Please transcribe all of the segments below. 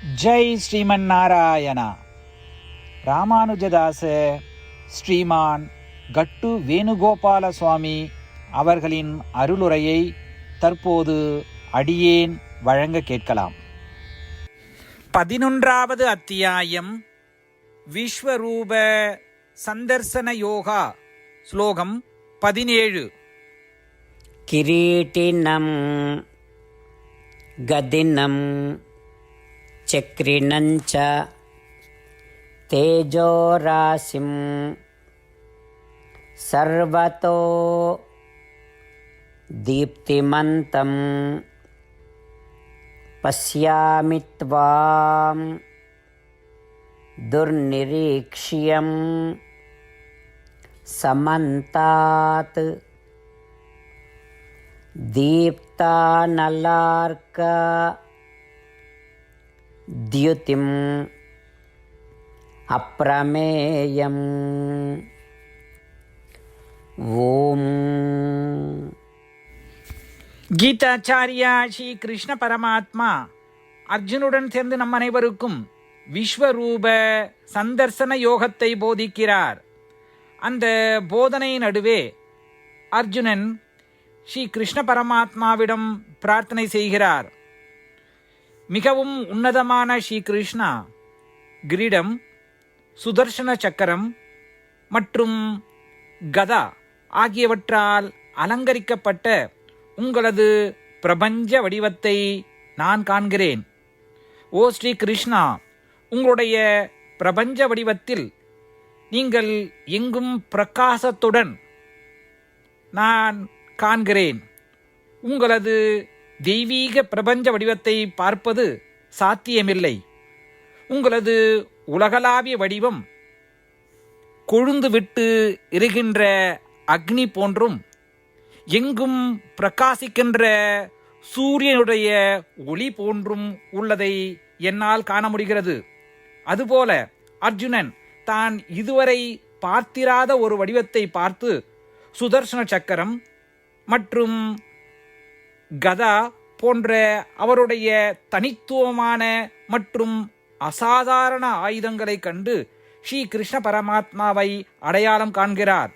ஜெய் ஸ்ரீமன் நாராயணா ராமானுஜதாச ஸ்ரீமான் கட்டு வேணுகோபால சுவாமி அவர்களின் அருளுரையை தற்போது அடியேன் வழங்க கேட்கலாம். பதினொன்றாவது அத்தியாயம் விஸ்வரூப சந்தர்சன யோகா ஸ்லோகம் பதினேழு. கிரீட்டினம் கதினம் चक्रिणं च तेजोराशिं सर्वतो दीप्तिमन्तं पश्यामि त्वां दुर्निरीक्ष्यं समन्तात् दीप्तानलार्क द्युतिम् अप्रमेयम् ॐ கீதாச்சாரியா ஸ்ரீ கிருஷ்ண பரமாத்மா அர்ஜுனுடன் சேர்ந்து நம் அனைவருக்கும் விஸ்வரூப சந்தர்சன யோகத்தை போதிக்கிறார் அந்த போதனை நடுவே அர்ஜுனன் ஸ்ரீ கிருஷ்ண பரமாத்மாவிடம் பிரார்த்தனை செய்கிறார் மிகவும் உன்னதமான ஸ்ரீ கிருஷ்ணா கிரீடம் சுதர்சன சக்கரம் மற்றும் கதா ஆகியவற்றால் அலங்கரிக்கப்பட்ட உங்களது பிரபஞ்ச வடிவத்தை நான் காண்கிறேன். ஓ ஸ்ரீ கிருஷ்ணா உங்களுடைய பிரபஞ்ச வடிவத்தில் நீங்கள் எங்கும் பிரகாசத்துடன் நான் காண்கிறேன். உங்களது தெய்வீக பிரபஞ்ச வடிவத்தை பார்ப்பது சாத்தியமில்லை. உங்களது உலகளாவிய வடிவம் கொழுந்து விட்டு இருகின்ற அக்னி போன்றும் எங்கும் பிரகாசிக்கின்ற சூரியனுடைய ஒளி போன்றும் உள்ளதை என்னால் காண முடிகிறது. அதுபோல அர்ஜுனன் தான் இதுவரை பார்த்திராத ஒரு வடிவத்தை பார்த்து சுதர்சன சக்கரம் மற்றும் கதா போன்ற அவருடைய தனித்துவமான மற்றும் அசாதாரண ஆயுதங்களை கண்டு ஸ்ரீ கிருஷ்ண பரமாத்மாவை அடையாளம் காண்கிறார்.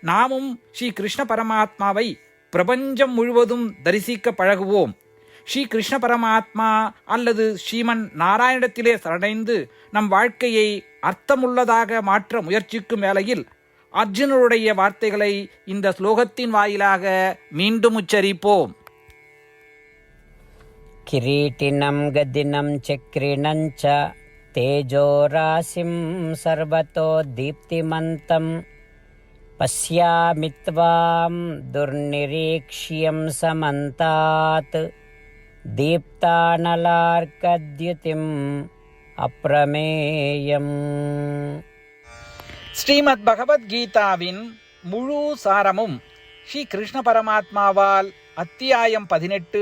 நாமும் ஸ்ரீ கிருஷ்ண பரமாத்மாவை பிரபஞ்சம் முழுவதும் தரிசிக்க பழகுவோம். ஸ்ரீ கிருஷ்ண பரமாத்மா அல்லது ஸ்ரீமன் நாராயணத்திலே சரணடைந்து நம் வாழ்க்கையை அர்த்தமுள்ளதாக மாற்ற முயற்சிக்கும் வேளையில் அர்ஜுனருடைய வார்த்தைகளை இந்த ஸ்லோகத்தின் வாயிலாக மீண்டும் உச்சரிப்போம். किरीटिनं गदिनं चक्रिणं च तेजोराशिं सर्वतो दीप्तिमन्तं पश्यामि त्वां दुर्निरीक्ष्यं समन्तात् दीप्तानलार्कद्युतिम् अप्रमेयम् ஸ்ரீமத் பகவத்கீதாவின் முழு சாரமும் ஸ்ரீ கிருஷ்ண பரமாத்மாவால் அத்தியாயம் பதினெட்டு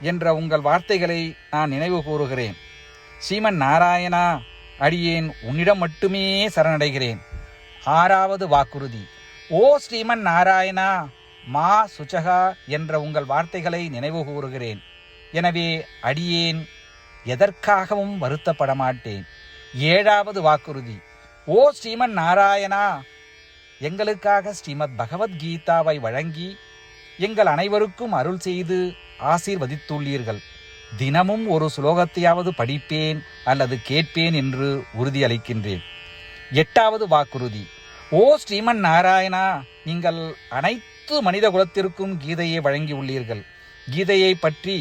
என்ற உங்கள் வார்த்தைகளை நான் நினைவு கூறுகிறேன். ஸ்ரீமன் நாராயணா அடியேன் உன்னிடம் மட்டுமே சரணடைகிறேன். ஆறாவது வாக்குறுதி. ஓ ஸ்ரீமன் நாராயணா மா சுச்சகா என்ற உங்கள் வார்த்தைகளை நினைவு கூறுகிறேன். எனவே அடியேன் எதற்காகவும் வருத்தப்பட மாட்டேன் ஏழாவது வாக்குறுதி. ஓ ஸ்ரீமன் நாராயணா எங்களுக்காக ஸ்ரீமத் பகவத்கீதாவை வழங்கி எங்கள் அனைவருக்கும் அருள் செய்து ஆசீர்வதித்துள்ளீர்கள். தினமும் ஒரு சுலோகத்தையாவது படிப்பேன் அல்லது கேட்பேன் என்று உறுதியளிக்கின்றேன் எட்டாவது வாக்குறுதி. ஓ ஸ்ரீமன் நாராயணா நீங்கள் அனைத்து மனித குலத்திற்கும் கீதையை வழங்கியுள்ளீர்கள். கீதையை பற்றி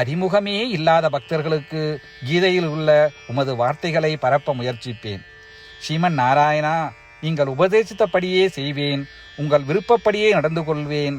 அறிமுகமே இல்லாத பக்தர்களுக்கு கீதையில் உள்ள உமது வார்த்தைகளை பரப்ப முயற்சிப்பேன். ஸ்ரீமன் நாராயணா நீங்கள் உபதேசித்தபடியே செய்வேன். உங்கள் விருப்பப்படியே நடந்து கொள்வேன்.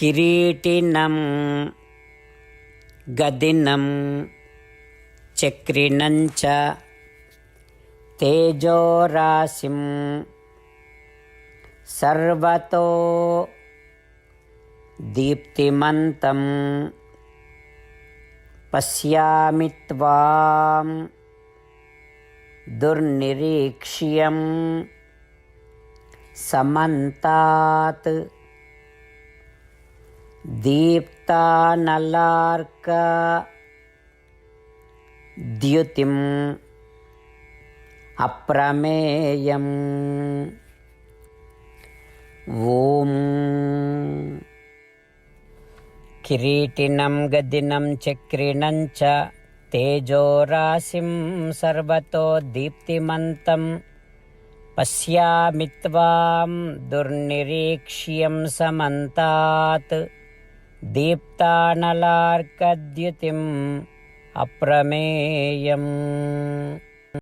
किरीटिनं गदिनं चक्रिणं च तेजोराशिं सर्वतो दीप्तिमन्तं पश्यामि त्वां दुर्निरीक्ष्यं समन्तात् దీప్తా నల్లార్క ద్యుతిం అప్రమేయం ఓం కిరీటినం గదినం చక్రిణం చ తేజోరాశిం సర్వతో దీప్తిమంతం పశ్యామి త్వాం దుర్నిరీక్ష్యం సమంతాత్ दीप्तानलार्कद्युतिम् अप्रमेयम्